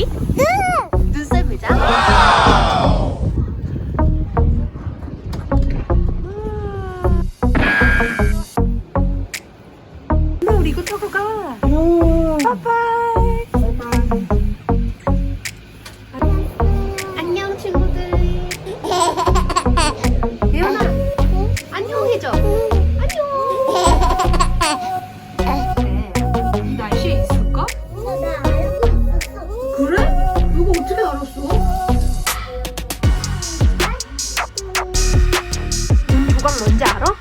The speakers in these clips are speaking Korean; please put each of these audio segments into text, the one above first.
여기 눈썹이죠. 뭔지 알아?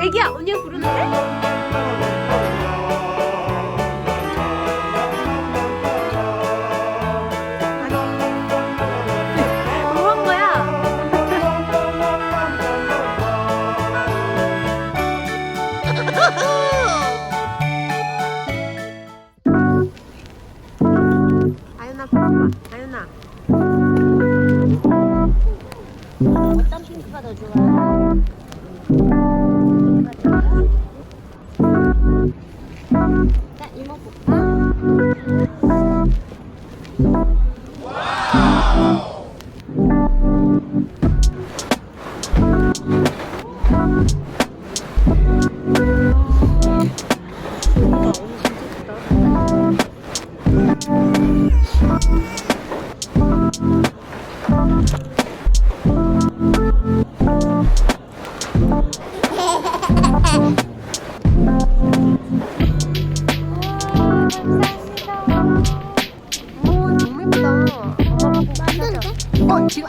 애기야 언니가 부르는데? 뭐 아윤아 어떤 핑크가 더 좋아?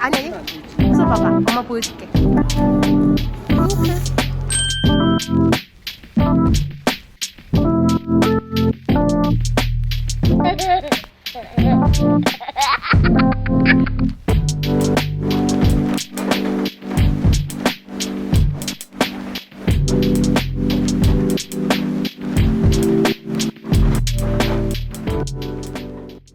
아니 아니. 웃어 봐봐. 엄마 보여줄게.